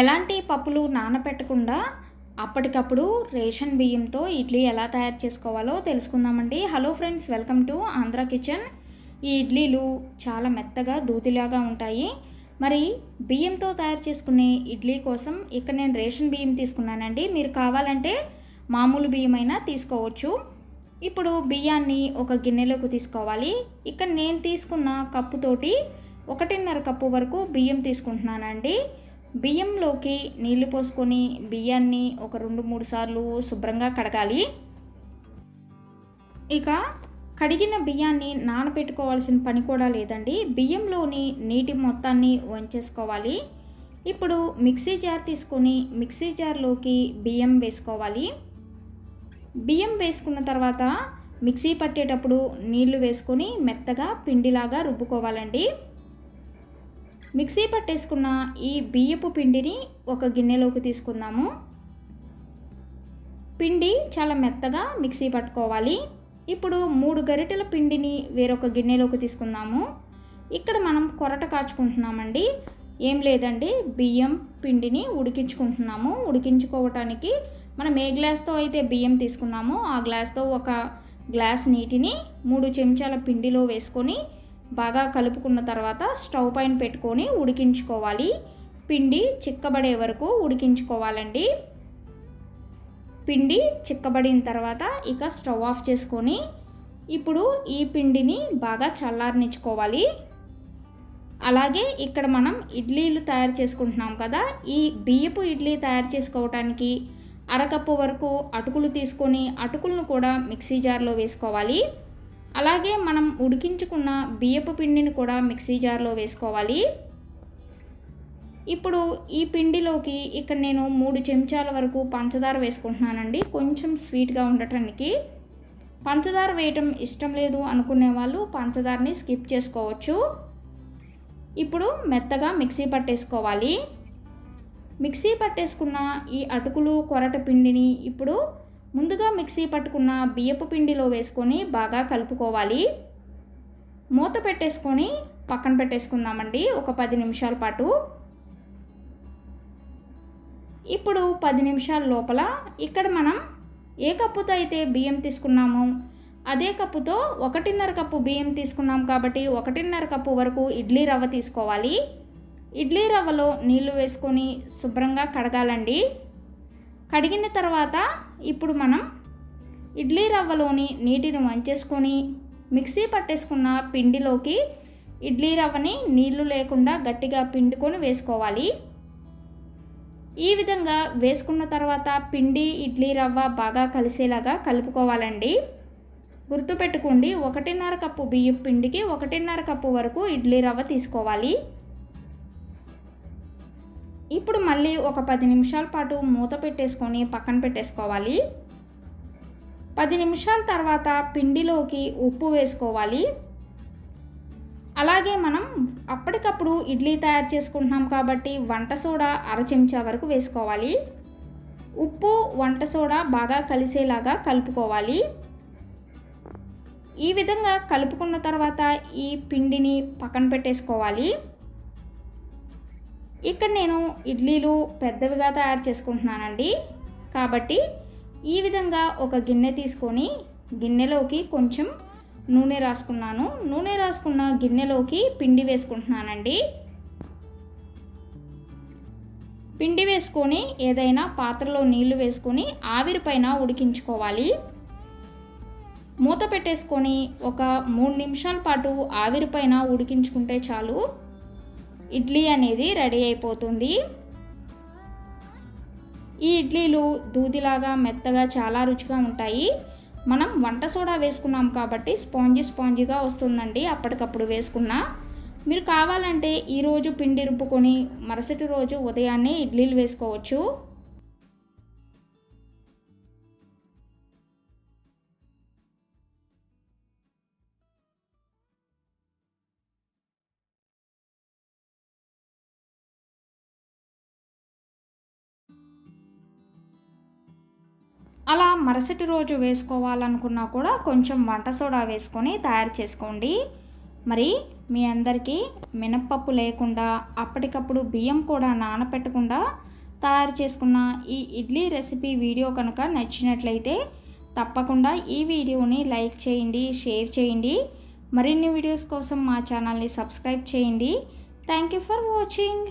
ఎలాంటి పప్పులు నానపెట్టకుండా అప్పటికప్పుడు రేషన్ బియ్యంతో ఇడ్లీ ఎలా తయారు చేసుకోవాలో తెలుసుకుందామండి. Hello friends welcome to Andhra kitchen. ఈ ఇడ్లీలు చాలా మెత్తగా దూదిలాగా ఉంటాయి. మరి బియ్యంతో తయారు చేసుకునే ఇడ్లీ కోసం ఇక్కడ నేను రేషన్ బియ్యం తీసుకున్నానండి. మీరు కావాలంటే మామూలు బియ్యం అయినా తీసుకోవచ్చు. ఇప్పుడు బియ్యాన్ని ఒక గిన్నెలోకి తీసుకోవాలి. ఇక్కడ నేను తీసుకున్న కప్పుతోటి ఒకటిన్నర కప్పు వరకు బియ్యం తీసుకుంటున్నానండి. బియ్యంలోకి నీళ్ళు పోసుకొని బియ్యాన్ని ఒక రెండు మూడు సార్లు శుభ్రంగా కడగాలి. ఇక కడిగిన బియ్యాన్ని నానబెట్టుకోవాల్సిన పని కూడా లేదండి. బియ్యంలోని నీటి మొత్తాన్ని వంచేసుకోవాలి. ఇప్పుడు మిక్సీ జార్ తీసుకొని మిక్సీ జార్లోకి బియ్యం వేసుకోవాలి. బియ్యం వేసుకున్న తర్వాత మిక్సీ పట్టేటప్పుడు నీళ్ళు వేసుకొని మెత్తగా పిండిలాగా రుబ్బుకోవాలండి. మిక్సీ పట్టేసుకున్న ఈ బియ్యపు పిండిని ఒక గిన్నెలోకి తీసుకుందాము. పిండి చాలా మెత్తగా మిక్సీ పట్టుకోవాలి. ఇప్పుడు మూడు గరిటెల పిండిని వేరొక గిన్నెలోకి తీసుకుందాము. ఇక్కడ మనం కొరట కాచుకుంటున్నామండి. ఏం లేదండి బియ్యం పిండిని ఉడికించుకుంటున్నాము. ఉడికించుకోవటానికి మనం ఏ గ్లాస్తో అయితే బియ్యం తీసుకున్నామో ఆ గ్లాస్తో ఒక గ్లాస్ నీటిని మూడు చెంచాల పిండిలో వేసుకొని బాగా కలుపుకున్న తర్వాత స్టవ్ పైన పెట్టుకొని ఉడికించుకోవాలి. పిండి చిక్కబడే వరకు ఉడికించుకోవాలండి. పిండి చిక్కబడిన తర్వాత ఇక స్టవ్ ఆఫ్ చేసుకొని ఇప్పుడు ఈ పిండిని బాగా చల్లారనిచ్చుకోవాలి. అలాగే ఇక్కడ మనం ఇడ్లీలు తయారు చేసుకుంటున్నాం కదా ఈ బియ్యపు ఇడ్లీ తయారు చేసుకోవటానికి అరకప్పు వరకు అటుకులు తీసుకొని అటుకులను కూడా మిక్సీ జార్లో వేసుకోవాలి. అలాగే మనం ఉడికించుకున్న బియ్యపు పిండిని కూడా మిక్సీ జార్లో వేసుకోవాలి. ఇప్పుడు ఈ పిండిలోకి ఇక్కడ నేను మూడు చెంచాల వరకు పంచదార వేసుకుంటున్నానండి. కొంచెం స్వీట్గా ఉండటానికి. పంచదార వేయటం ఇష్టం లేదు అనుకునే వాళ్ళు పంచదారని స్కిప్ చేసుకోవచ్చు. ఇప్పుడు మెత్తగా మిక్సీ పట్టేసుకోవాలి. మిక్సీ పట్టేసుకున్న ఈ అటుకులు కొరట పిండిని ఇప్పుడు ముందుగా మిక్సీ పట్టుకున్న బియ్యపు పిండిలో వేసుకొని బాగా కలుపుకోవాలి. మూత పెట్టేసుకొని పక్కన పెట్టేసుకుందామండి ఒక పది నిమిషాల పాటు. ఇప్పుడు పది నిమిషాల లోపల ఇక్కడ మనం ఏ కప్పుతో అయితే బియ్యం తీసుకున్నామో అదే కప్పుతో ఒకటిన్నర కప్పు బియ్యం తీసుకున్నాం కాబట్టి ఒకటిన్నర కప్పు వరకు ఇడ్లీ రవ్వ తీసుకోవాలి. ఇడ్లీ రవ్వలో నీళ్ళు వేసుకొని శుభ్రంగా కడగాలండి. కడిగిన తర్వాత ఇప్పుడు మనం ఇడ్లీ రవ్వలోని నీటిని వంచేసుకొని మిక్సీ పట్టేసుకున్న పిండిలోకి ఇడ్లీ రవ్వని నీళ్ళు లేకుండా గట్టిగా పిండుకొని వేసుకోవాలి. ఈ విధంగా వేసుకున్న తర్వాత పిండి ఇడ్లీ రవ్వ బాగా కలిసేలాగా కలుపుకోవాలండి. గుర్తుపెట్టుకోండి ఒకటిన్నర కప్పు బియ్యం పిండికి ఒకటిన్నర కప్పు వరకు ఇడ్లీ రవ్వ తీసుకోవాలి. ఇప్పుడు మళ్ళీ ఒక పది నిమిషాల పాటు మూత పెట్టేసుకొని పక్కన పెట్టేసుకోవాలి. పది నిమిషాల తర్వాత పిండిలోకి ఉప్పు వేసుకోవాలి. అలాగే మనం అప్పటికప్పుడు ఇడ్లీ తయారు చేసుకుంటున్నాం కాబట్టి వంట సోడా అర చెంచా వరకు వేసుకోవాలి. ఉప్పు వంట సోడా బాగా కలిసేలాగా కలుపుకోవాలి. ఈ విధంగా కలుపుకున్న తర్వాత ఈ పిండిని పక్కన పెట్టేసుకోవాలి. ఇక్కడ నేను ఇడ్లీలు పెద్దవిగా తయారు చేసుకుంటున్నానండి. కాబట్టి ఈ విధంగా ఒక గిన్నె తీసుకొని గిన్నెలోకి కొంచెం నూనె రాసుకున్నాను. నూనె రాసుకున్న గిన్నెలోకి పిండి వేసుకుంటున్నానండి. పిండి వేసుకొని ఏదైనా పాత్రలో నీళ్ళు వేసుకొని ఆవిరి పైన ఉడికించుకోవాలి. మూత పెట్టేసుకొని ఒక మూడు నిమిషాల పాటు ఆవిరి పైన ఉడికించుకుంటే చాలు. ఇడ్లీ అనేది రెడీ అయిపోతుంది. ఈ ఇడ్లీలు దూదిలాగా మెత్తగా చాలా రుచిగా ఉంటాయి. మనం వంట సోడా వేసుకున్నాం కాబట్టి స్పాంజీ స్పాంజీగా వస్తుందండి అప్పటికప్పుడు వేసుకున్నా. మీరు కావాలంటే ఈరోజు పిండి రుబ్బుకొని మరుసటి రోజు ఉదయాన్నే ఇడ్లీలు వేసుకోవచ్చు. అలా మరుసటి రోజు వేసుకోవాలనుకున్నా కూడా కొంచెం వంట సోడా వేసుకొని తయారు చేసుకోండి. మరి మీ అందరికీ మినప్పప్పు లేకుండా అప్పటికప్పుడు బియ్యం కూడా నానపెట్టకుండా తయారు చేసుకున్న ఈ ఇడ్లీ రెసిపీ వీడియో కనుక నచ్చినట్లయితే తప్పకుండా ఈ వీడియోని లైక్ చేయండి షేర్ చేయండి. మరిన్ని వీడియోస్ కోసం మా ఛానల్ని సబ్స్క్రైబ్ చేయండి. Thank you for watching.